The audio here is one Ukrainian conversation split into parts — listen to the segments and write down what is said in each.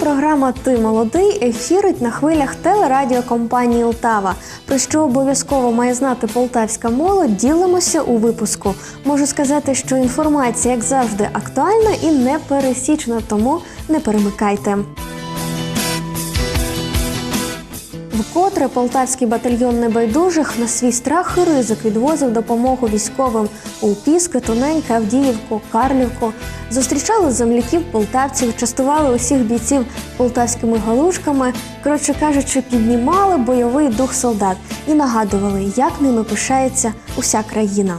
Програма Ти молодий ефірить на хвилях телерадіокомпанії Лтава. Про що обов'язково має знати полтавська молодь, ділимося у випуску. Можу сказати, що інформація, як завжди, актуальна і непересічна, тому не перемикайте. Вкотре полтавський батальйон небайдужих на свій страх і ризик відвозив допомогу військовим у Піски, Тоненьке, Авдіївку, Карлівку. Зустрічали земляків полтавців, частували усіх бійців полтавськими галушками. Коротше кажучи, піднімали бойовий дух солдат і нагадували, як ними пишається уся країна.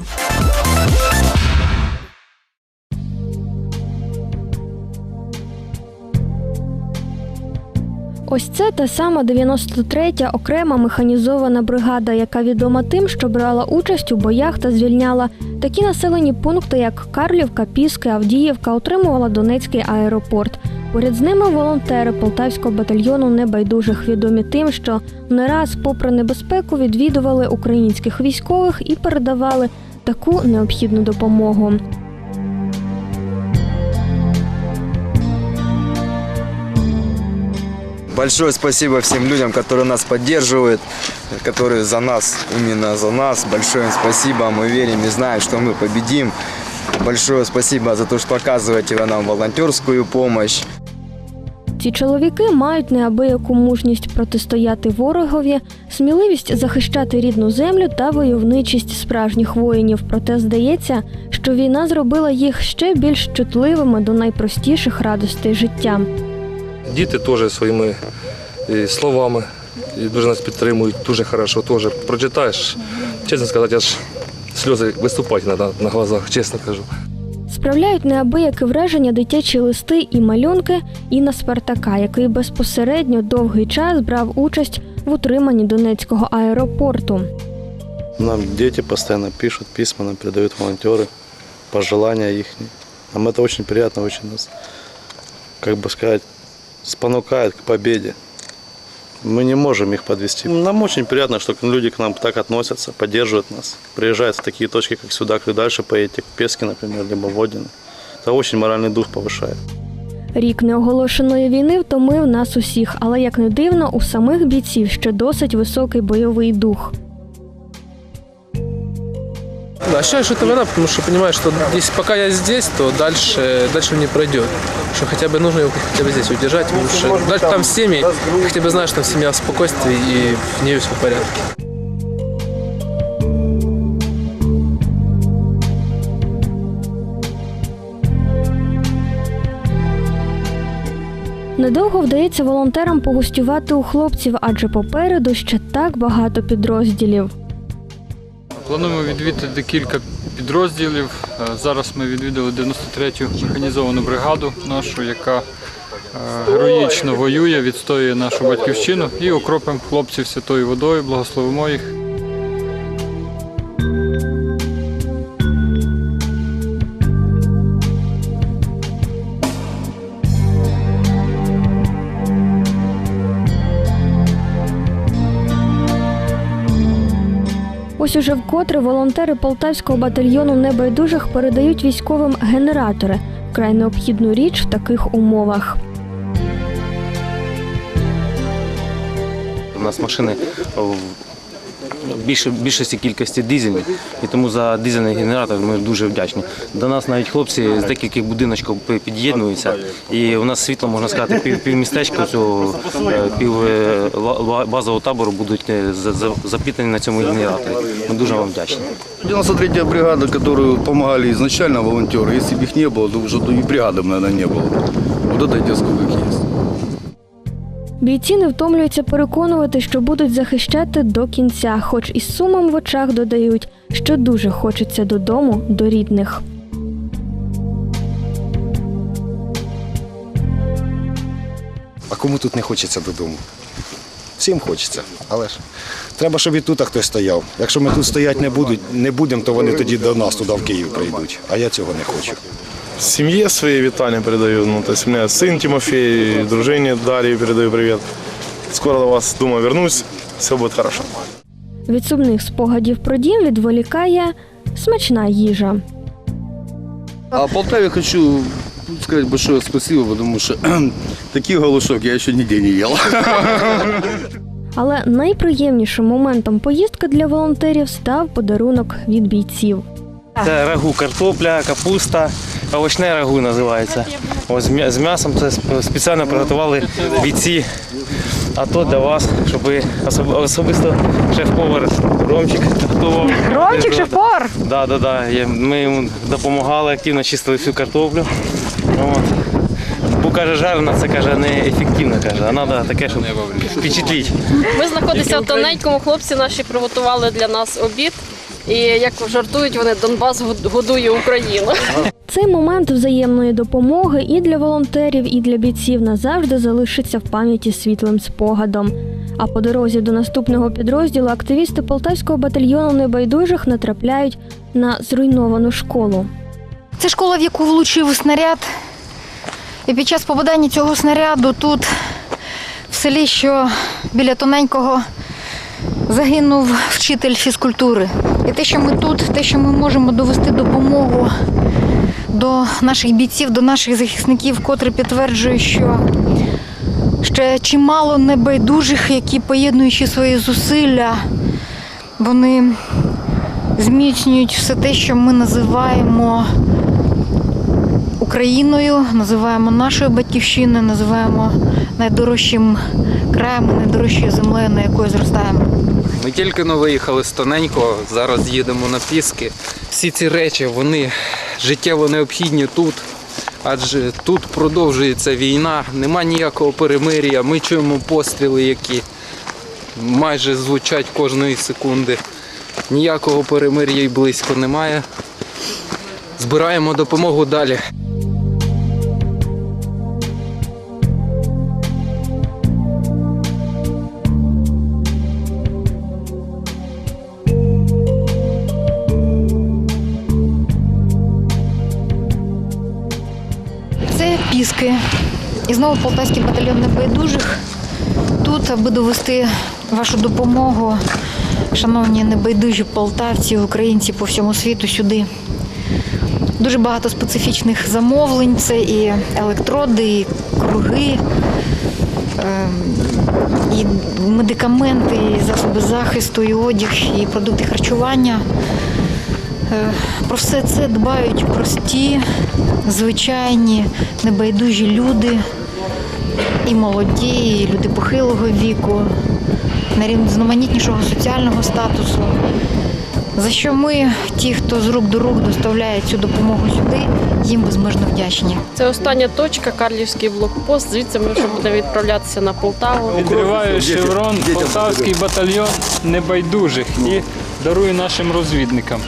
Ось це та сама 93-я окрема механізована бригада, яка відома тим, що брала участь у боях та звільняла такі населені пункти, як Карлівка, Піски, Авдіївка, отримувала Донецький аеропорт. Поряд з ними волонтери полтавського батальйону небайдужих відомі тим, що не раз, попри небезпеку, відвідували українських військових і передавали таку необхідну допомогу. Большое спасибо всем людям, которые нас поддерживают, которые за нас, именно за нас. Большое им спасибо. Мы верим и знаем, что мы победим. Большое спасибо за то, что оказываете вы нам волонтерскую помощь. Ці чоловіки мають неабияку мужність протистояти ворогові, сміливість захищати рідну землю та войовничість справжніх воїнів. Проте здається, що війна зробила їх ще більш чутливими до найпростіших радостей життя. Діти теж своїми е, словами і дуже нас підтримують, дуже хорошо теж. Прочитаєш, чесно сказати, аж сльози виступають на, на глазах, чесно кажу. Справляють неабияке враження дитячі листи і малюнки Інна Спартака, який безпосередньо довгий час брав участь в утриманні Донецького аеропорту. Нам дети постоянно пишут письма, нам передают волонтеры, пожелания их. Нам это очень приятно, очень нас, как бы сказать, спонукает к победе. Мы не можем их подвести. Нам очень приятно, что люди к нам так относятся, поддерживают нас. Приезжают в такие точки, как сюда, как дальше поедете, к Песке, например, либо в Одино. Это очень моральный дух повышает. Рік неоголошеної війни втомив нас усіх, але як не дивно, у самих бійців ще досить високий бойовий дух. Да, ощущаю, что это война, потому что понимаю, что если пока я здесь, то дальше, дальше не пройдет. Что хотя бы нужно его хотя бы здесь удержать. Потому что дальше там с семьей, хотя бы знаешь, что там семья в спокойствии и в ней все в порядке. Недовго вдається волонтерам погостювати у хлопців, адже попереду ще так багато підрозділів. Плануємо відвідати декілька підрозділів. Е, Зараз ми відвідали 93-ю механізовану бригаду нашу, яка е, героїчно воює, відстоює нашу батьківщину і окропимо хлопців святою водою, благословимо їх. Ось уже вкотре волонтери полтавського батальйону небайдужих передають військовим генератори край необхідну річ в таких умовах. У нас машини більше, більшості кількості дизельні, і тому за дизельний генератор ми дуже вдячні. До нас навіть хлопці з декількох будиночків пи- під'єднуються, і у нас світло, можна сказати, пів, півмістечка цього е, пів е, ла- ла- базового табору будуть е, за- за- запітані на цьому генераторі. Ми дуже вам вдячні. 93-я бригада, которую помогали изначально волонтеры, если бы их не было, то уже и бригады, наверное, не было. Вот это те, сколько их есть. Бійці не втомлюються переконувати, що будуть захищати до кінця, хоч із сумом в очах додають, що дуже хочеться додому, до рідних. А кому тут не хочеться додому? Всім хочеться, але ж треба, щоб і тут хтось стояв. Якщо ми тут стояти не будуть, не будемо, то вони тоді до нас туди в Київ прийдуть. А я цього не хочу. Семье своей витания передаю. Ну, то есть у меня сын Тимофей, дружине Дарье передаю привет. Скоро до вас, думаю, вернусь. Все будет хорошо. Від сумних спогадів про дім відволікає смачна їжа. А в Полтаве хочу сказать большое спасибо, потому что таких галушок я еще нигде не ел. Але найприємнішим моментом поїздки для волонтерів став подарунок від бійців. Це рагу картопля, капуста, овочне рагу називається. Ось з м'ясом це спеціально приготували бійці. А то для вас, щоб ви особисто шеф-повар Ромчик готував. Ромчик, шеф-повар? Да, да, да. Ми йому допомагали, активно чистили всю картоплю. От. Бо каже, жарена, це каже не ефективно, каже, а треба таке, щоб впечатлити. Ми знаходимося в тоненькому. Хлопці наші приготували для нас обід. І як жартують, вони Донбас годує Україну. Цей момент взаємної допомоги і для волонтерів, і для бійців назавжди залишиться в пам'яті світлим спогадом. А по дорозі до наступного підрозділу активісти полтавського батальйону небайдужих натрапляють на зруйновану школу. Це школа, в яку влучив снаряд. І під час попадання цього снаряду тут, в селі, що біля тоненького, загинув вчитель фізкультури. І те, що ми тут, те, що ми можемо довести допомогу до наших бійців, до наших захисників, котре підтверджує, що ще чимало небайдужих, які поєднуючи свої зусилля, вони зміцнюють все те, що ми називаємо Україною, називаємо нашою батьківщиною, називаємо найдорожчим краєм, найдорожчою землею, на якої зростаємо. Ми тільки но виїхали з тоненького, зараз їдемо на піски. Всі ці речі вони життєво необхідні тут, адже тут продовжується війна, нема ніякого перемир'я. Ми чуємо постріли, які майже звучать кожної секунди. Ніякого перемир'я й близько немає. Збираємо допомогу далі. Це. І знову полтавський батальйон небайдужих. Тут, аби довести вашу допомогу, шановні небайдужі полтавці, українці по всьому світу сюди. Дуже багато специфічних замовлень. Це і електроди, і круги, ем, і медикаменти, і засоби захисту, і одяг, і продукти харчування. Е, Про все це дбають прості, звичайні, небайдужі люди, і молоді, і люди похилого віку, найрізноманітнішого соціального статусу. За що ми, ті, хто з рук до рук доставляє цю допомогу сюди, їм безмежно вдячні. Це остання точка, Карлівський блокпост. Звідси ми вже будемо відправлятися на Полтаву. Відриваю шеврон, полтавський батальйон небайдужих і дарую нашим розвідникам.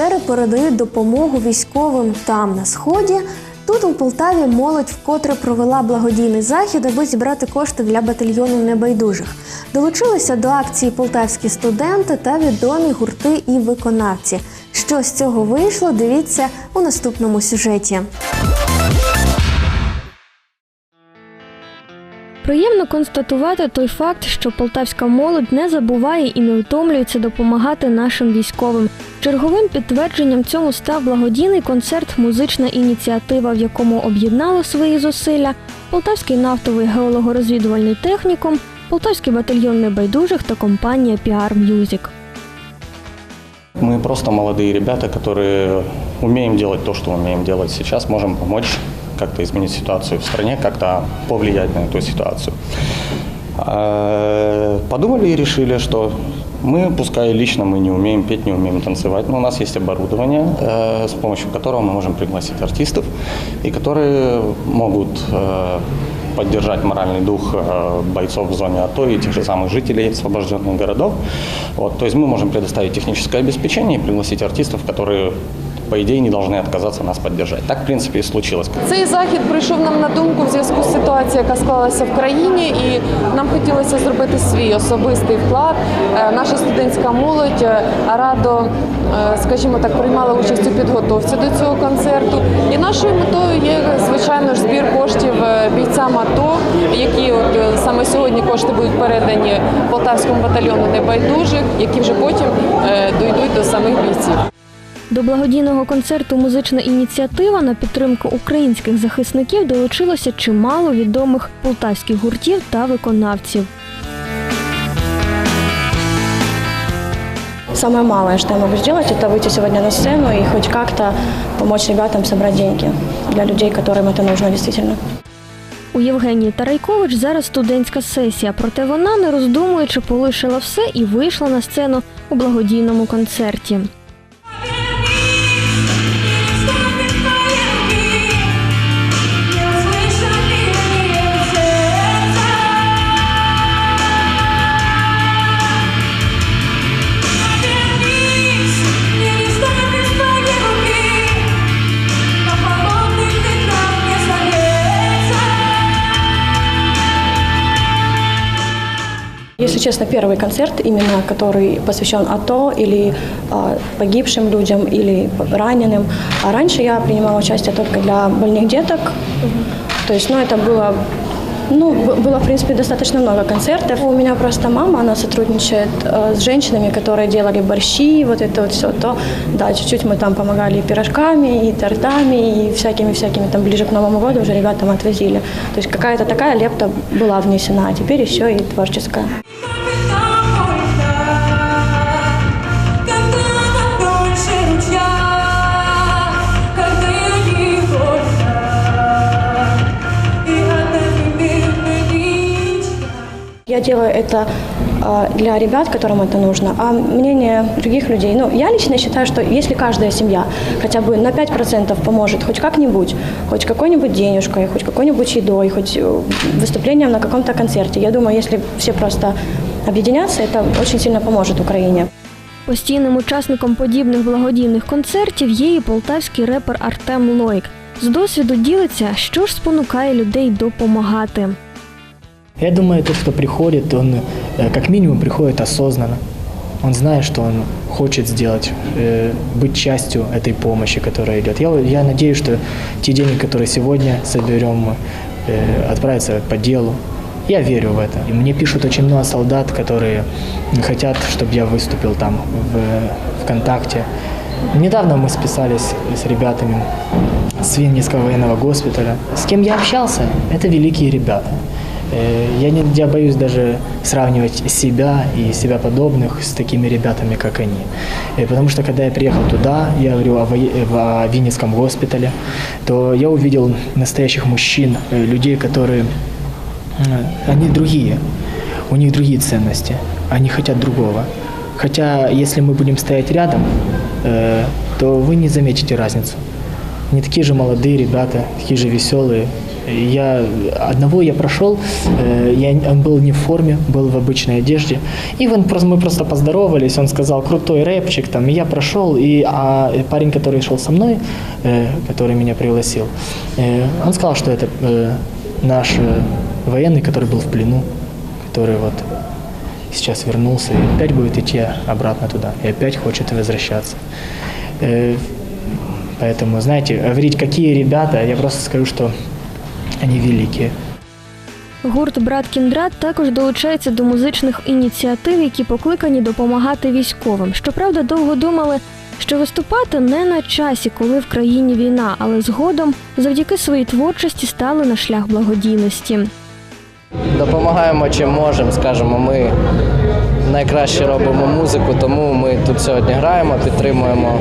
Волонтери передають допомогу військовим там на сході, тут у Полтаві молодь вкотре провела благодійний захід, аби зібрати кошти для батальйону небайдужих. Долучилися до акції полтавські студенти та відомі гурти і виконавці. Що з цього вийшло, дивіться у наступному сюжеті. Приємно констатувати той факт, що полтавська молодь не забуває і не втомлюється допомагати нашим військовим. Черговим підтвердженням цьому став благодійний концерт Музична ініціатива, в якому об'єднали свої зусилля Полтавський нафтовий геологорозвідувальний технікум, Полтавський батальйон небайдужих та компанія PR Music. Мы просто молодые ребята, которые умеем делать то, что умеем делать сейчас, можем помочь как-то изменить ситуацию в стране, как-то повлиять на эту ситуацию. А, Подумали и решили, что мы, пускай лично мы не умеем петь, не умеем танцевать, но у нас есть оборудование, э, с помощью которого мы можем пригласить артистов, и которые могут э, поддержать моральный дух э, бойцов в зоне АТО и тех же самых жителей освобожденных городов. Вот, то есть мы можем предоставить техническое обеспечение и пригласить артистов, которые, по идее, не должны отказаться нас поддержать. Так, в принципе, и случилось. Цей захід прийшов нам на думку в зв'язку з ситуацією, яка склалася в країні, і нам хотілося зробити свій особистий вклад. Е, Наша студентська молодь е, радо, е, скажімо так, приймала участь у підготовці до цього концерту. І нашою метою є, звичайно ж, збір коштів бійцям АТО, які от саме сьогодні кошти будуть передані полтавському батальйону небайдужих, які вже потім дійдуть до самих бійців. До благодійного концерту Музична ініціатива на підтримку українських захисників долучилося чимало відомих полтавських гуртів та виконавців. Самое малое, что я могу сделать, это выйти сегодня на сцену и хоть как-то помочь ребятам собрать деньги для людей, которым это нужно действительно. У Євгенії Тарайкович зараз студентська сесія, проте вона, не роздумуючи, полишила все і вийшла на сцену у благодійному концерті. Честно, первый концерт, именно который посвящен АТО или а, погибшим людям, или раненым. А раньше я принимала участие только для больных деток. То есть, ну, это было ну, было, в принципе, достаточно много концертов. У меня просто мама, она сотрудничает э, с женщинами, которые делали борщи, вот это вот все. То, да, чуть-чуть мы там помогали и пирожками, и тортами, и всякими-всякими там ближе к Новому году уже ребятам отвозили. То есть какая-то такая лепта была внесена, а теперь еще и творческая. Я делаю это а, для ребят, которым это нужно, а мнение других людей, ну, я лично считаю, что если каждая семья хотя бы на 5% поможет хоть как-нибудь, хоть какой-нибудь денежкой, хоть какой-нибудь едой, хоть э, выступлением на каком-то концерте, я думаю, если все просто объединятся, это очень сильно поможет Украине. Постійним учасником подібних благодійних концертів є і полтавський репер Артем Лойк. З досвіду ділиться, що ж спонукає людей допомагати. Я думаю, тот, кто приходит, он э, как минимум приходит осознанно. Он знает, что он хочет сделать, э, быть частью этой помощи, которая идет. Я, я надеюсь, что те деньги, которые сегодня соберем, э, отправятся по делу. Я верю в это. И мне пишут очень много солдат, которые хотят, чтобы я выступил там в ВКонтакте. Недавно мы списались с ребятами с Винницкого военного госпиталя. С кем я общался, это великие ребята. Э, Я, не, я боюсь даже сравнивать себя и себя подобных с такими ребятами, как они. Э, Потому что когда я приехал туда, я говорю о, вое- в- о Винницком госпитале, то я увидел настоящих мужчин, э, людей, которые э, они другие, у них другие ценности, они хотят другого. Хотя, если мы будем стоять рядом, э, то вы не заметите разницу. Они такие же молодые ребята, такие же веселые. Я одного я прошел, э, я, он был не в форме, был в обычной одежде. И он, мы просто поздоровались, он сказал крутой рэпчик там, и я прошел, и а парень, который шел со мной, э, который меня пригласил, э, он сказал, что это наш военный, который был в плену, который вот сейчас вернулся и опять будет идти обратно туда, и опять хочет возвращаться. Поэтому, знаете, говорить, какие ребята, я просто скажу, что они великие. Гурт Брат Кіндрат також долучається до музичних ініціатив, які покликані допомагати військовим. Щоправда, довго думали, що виступати не на часі, коли в країні війна, але згодом завдяки своїй творчості стали на шлях благодійності. Допомагаємо чим можемо, скажімо, ми найкраще робимо музику, тому ми тут сьогодні граємо, підтримуємо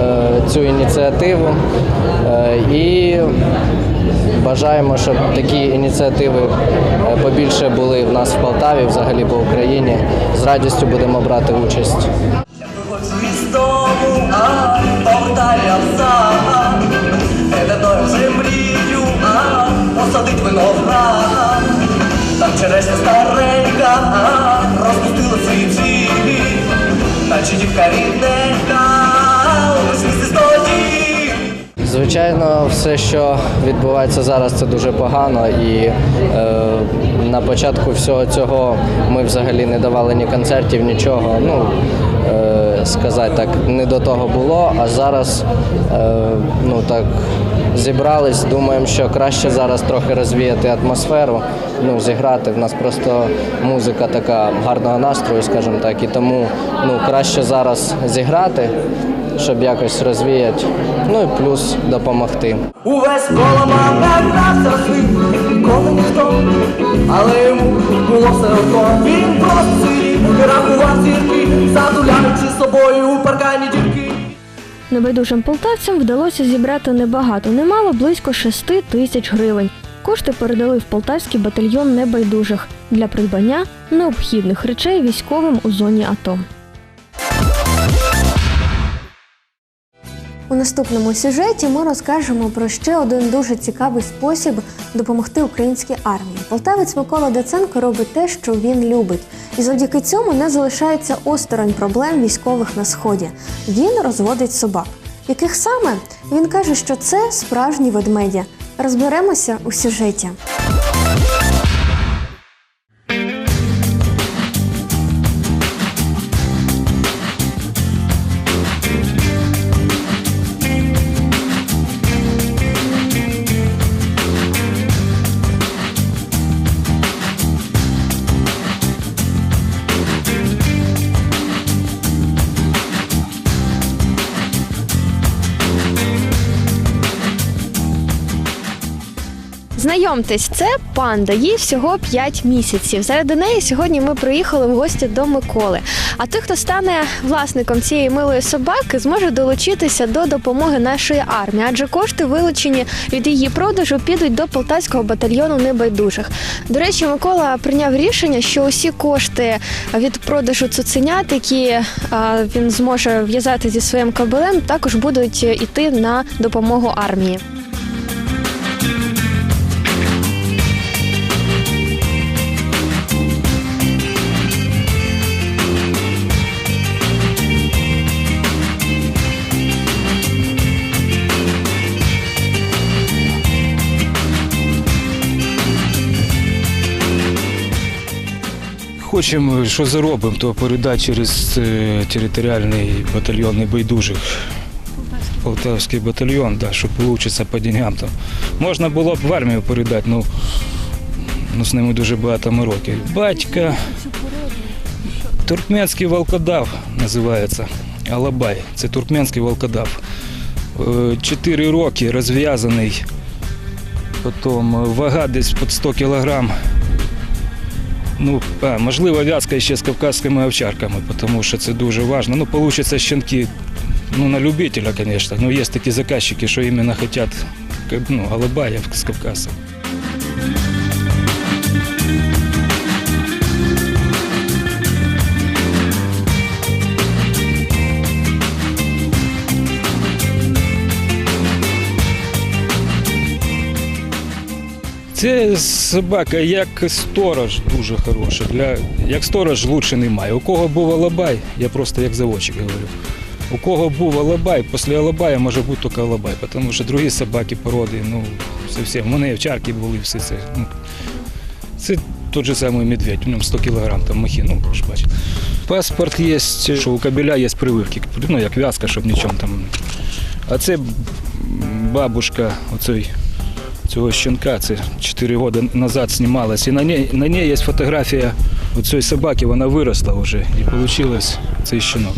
е, цю ініціативу е, і бажаємо, щоб такі ініціативи е, побільше були в нас в Полтаві, взагалі по Україні. З радістю будемо брати участь. Посадить виноград. Там черешня старенька, розпустила свої бджілі, наче дівка рідненька, Звичайно, все, що відбувається зараз, це дуже погано. І е, на початку всього цього ми взагалі не давали ні концертів, нічого. Ну, е, сказати так, не до того було, а зараз е, ну так зібрались, думаємо, що краще зараз трохи розвіяти атмосферу, ну, зіграти. В нас просто музика така гарного настрою, скажімо так, і тому ну, краще зараз зіграти, щоб якось розвіяти, ну і плюс допомогти. Увесь коло мене грався світ, ніколи ніхто, але йому було все одно. Він просто рахував зірки, затуляючи собою у паркані дірки. Небайдужим полтавцям вдалося зібрати небагато, немало близько 6 тисяч гривень. Кошти передали в полтавський батальйон небайдужих для придбання необхідних речей військовим у зоні АТО. У наступному сюжеті ми розкажемо про ще один дуже цікавий спосіб допомогти українській армії. Полтавець Микола Даценко робить те, що він любить, і завдяки цьому не залишається осторонь проблем військових на сході. Він розводить собак. Яких саме він каже, що це справжні ведмеді. Розберемося у сюжеті. Знайомтесь, це панда. Їй всього 5 місяців. Заради неї сьогодні ми приїхали в гості до Миколи. А той, хто стане власником цієї милої собаки, зможе долучитися до допомоги нашої армії, адже кошти, вилучені від її продажу, підуть до полтавського батальйону небайдужих. До речі, Микола прийняв рішення, що усі кошти від продажу цуценят, які а, він зможе в'язати зі своїм кабелем, також будуть іти на допомогу армії. Хочемо, що заробимо, то передати через е, територіальний батальйон небайдужих. Полтавський батальйон, да, що вийде по деньгам. Там. Можна було б в армію передати, ну, ну з ними дуже багато мороки. Батька, туркменський волкодав називається. Алабай. Це туркменський волкодав. Е, Чотири роки розв'язаний. Потім вага десь під 100 кілограм. Ну, а, можливо, в'язка ще з кавказськими овчарками, тому що це дуже важливо. Ну, получаться щенки ну, на любителя, звісно. Ну, є такі заказчики, що іменно хочуть ну, голубая з Кавказа. Це собака як сторож дуже хороша. Для, як сторож лучше немає. У кого був алабай, я просто як заводчик говорю. У кого був алабай, після алабая може бути тільки алабай, тому що другі собаки породи, ну, зовсім. У мене овчарки були, все це. Ну, це той же самий медведь, у ньому 100 кг там махи, ну, ж бачите. Паспорт є, що у кабеля є прививки, ну, як в'язка, щоб нічого там. А це бабушка оцей цього щенка, це 4 роки назад знімалася. І на ній, на ній є фотографія цієї собаки, вона виросла вже і вийшло цей щенок.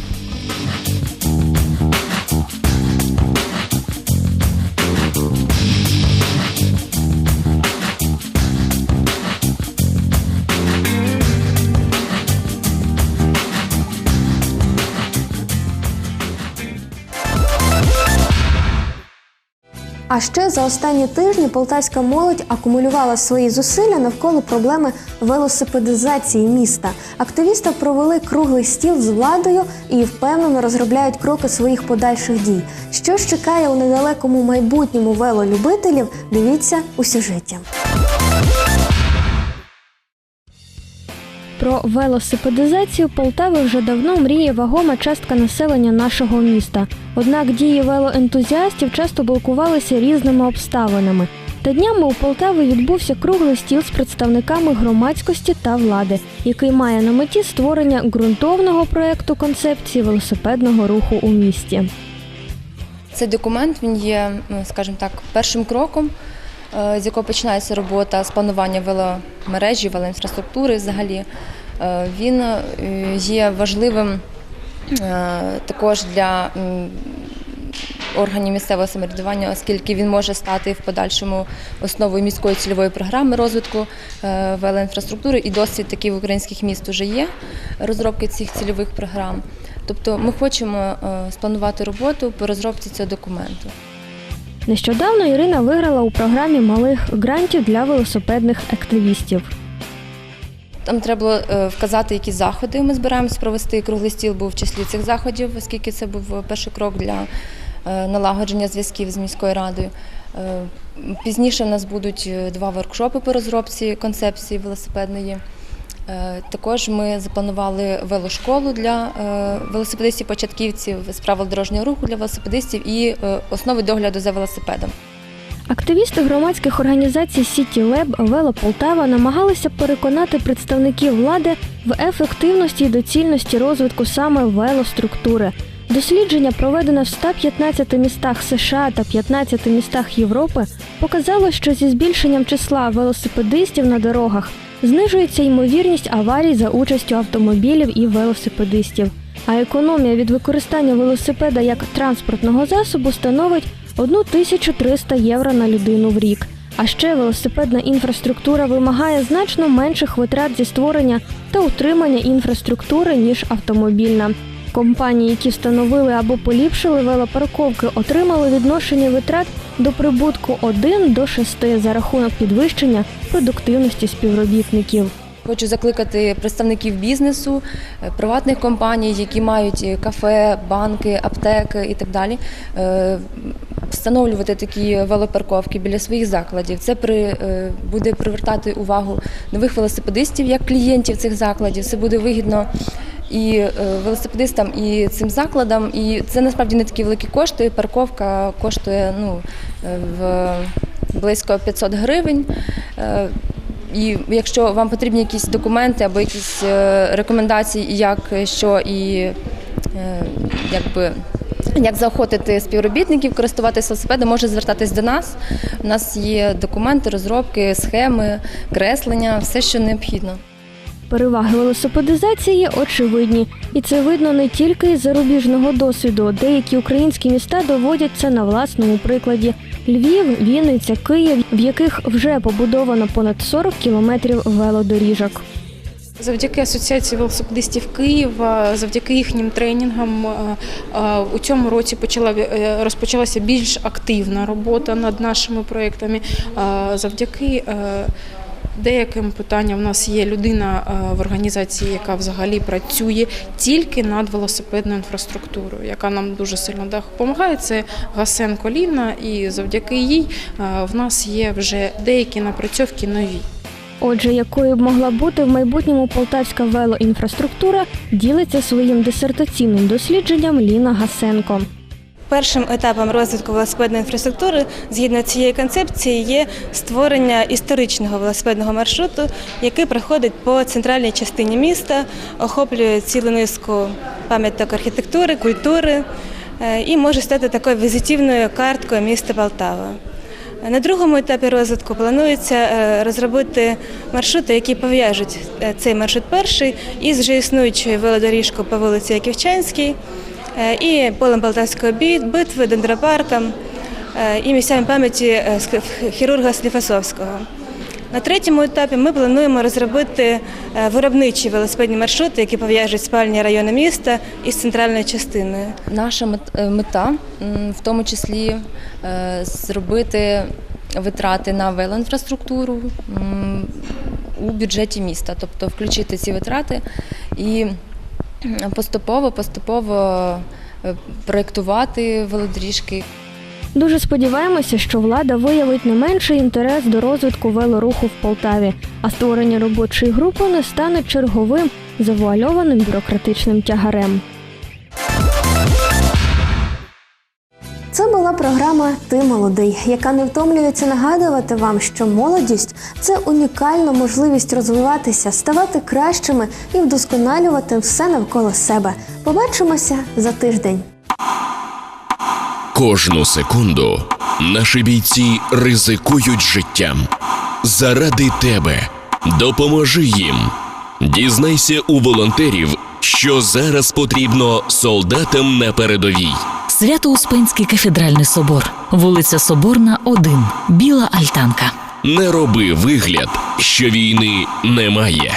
А ще за останні тижні полтавська молодь акумулювала свої зусилля навколо проблеми велосипедизації міста. Активісти провели круглий стіл з владою і впевнено розробляють кроки своїх подальших дій. Що ж чекає у недалекому майбутньому велолюбителів? Дивіться у сюжеті. Про велосипедизацію Полтави вже давно мріє вагома частка населення нашого міста. Однак дії велоентузіастів часто блокувалися різними обставинами. Та днями у Полтаві відбувся круглий стіл з представниками громадськості та влади, який має на меті створення ґрунтовного проекту концепції велосипедного руху у місті. Цей документ він є, ну, скажімо так, першим кроком, е, з якого починається робота з планування веломережі, велоінфраструктури взагалі. Е, Він е, є важливим е, також для органів місцевого самоврядування, оскільки він може стати в подальшому основою міської цільової програми розвитку велоінфраструктури. І досвід такий в українських міст вже є розробки цих цільових програм. Тобто ми хочемо спланувати роботу по розробці цього документу. Нещодавно Ірина виграла у програмі малих грантів для велосипедних активістів. Там треба було е, вказати, які заходи ми збираємось провести. Круглий стіл був в числі цих заходів, оскільки це був перший крок для е, налагодження зв'язків з міською радою. Е, Пізніше в нас будуть е, два воркшопи по розробці концепції велосипедної. Е, Також ми запланували велошколу для е, велосипедистів-початківців з правил дорожнього руху для велосипедистів і е, основи догляду за велосипедом. Активісти громадських організацій Сіті Леб Вело Полтава намагалися переконати представників влади в ефективності і доцільності розвитку саме велоструктури. Дослідження, проведене в 115 містах США та 15 містах Європи, показало, що зі збільшенням числа велосипедистів на дорогах знижується ймовірність аварій за участю автомобілів і велосипедистів. А економія від використання велосипеда як транспортного засобу становить 1300 євро на людину в рік. А ще велосипедна інфраструктура вимагає значно менших витрат зі створення та утримання інфраструктури, ніж автомобільна. Компанії, які встановили або поліпшили велопарковки, отримали відношення витрат до прибутку 1 до 6 за рахунок підвищення продуктивності співробітників. Хочу закликати представників бізнесу, е, приватних компаній, які мають е, кафе, банки, аптеки і так далі. Встановлювати такі велопарковки біля своїх закладів. Це при, е, буде привертати увагу нових велосипедистів як клієнтів цих закладів. Це буде вигідно і е, велосипедистам, і цим закладам. І це насправді не такі великі кошти. Парковка коштує ну, е, в близько 500 гривень. І якщо вам потрібні якісь документи або якісь рекомендації, як що і якби. Як заохотити співробітників користуватися велосипедом, може звертатись до нас. У нас є документи, розробки, схеми, креслення, все, що необхідно. Переваги велосипедизації очевидні, і це видно не тільки із зарубіжного досвіду. Деякі українські міста доводять це на власному прикладі: Львів, Вінниця, Київ, в яких вже побудовано понад 40 кілометрів велодоріжок. Завдяки асоціації велосипедистів Києва, завдяки їхнім тренінгам е, е, у цьому році почала е, розпочалася більш активна робота над нашими проєктами. Е, Завдяки деяким питанням у нас є людина в організації, яка взагалі працює тільки над велосипедною інфраструктурою, яка нам дуже сильно допомагає. Це Гасенко Ліна, і завдяки їй в нас є вже деякі напрацьовки нові. Отже, якою б могла бути в майбутньому полтавська велоінфраструктура, ділиться своїм дисертаційним дослідженням Ліна Гасенко. Першим етапом розвитку велосипедної інфраструктури згідно цієї концепції є створення історичного велосипедного маршруту, який проходить по центральній частині міста, охоплює цілу низку пам'яток архітектури, культури е, і може стати такою візитівною карткою міста Полтава. На другому етапі розвитку планується е, розробити маршрути, які пов'яжуть е, цей маршрут перший із вже існуючою велодоріжкою по вулиці Яківчанській е, і полем Полтавської битви, дендропарком і місцями пам'яті хірурга Скліфасовського. На третьому етапі ми плануємо розробити е, виробничі велосипедні маршрути, які пов'яжуть спальні райони міста із центральною частиною. Наша е, мета, в тому числі, е, зробити витрати на велоінфраструктуру у бюджеті міста, тобто включити ці витрати і поступово, поступово проєктувати велодоріжки. Дуже сподіваємося, що влада виявить не менший інтерес до розвитку велоруху в Полтаві, а створення робочої групи не стане черговим завуальованим бюрократичним тягарем. Це була програма Ти молодий, яка не втомлюється нагадувати вам, що молодість це унікальна можливість розвиватися, ставати кращими і вдосконалювати все навколо себе. Побачимося за тиждень. Кожну секунду наші бійці ризикують життям. Заради тебе допоможи їм. Дізнайся у волонтерів, що зараз потрібно солдатам на передовій. Свято-Успенський кафедральний собор, вулиця Соборна, 1, Біла Альтанка. Не роби вигляд, що війни немає.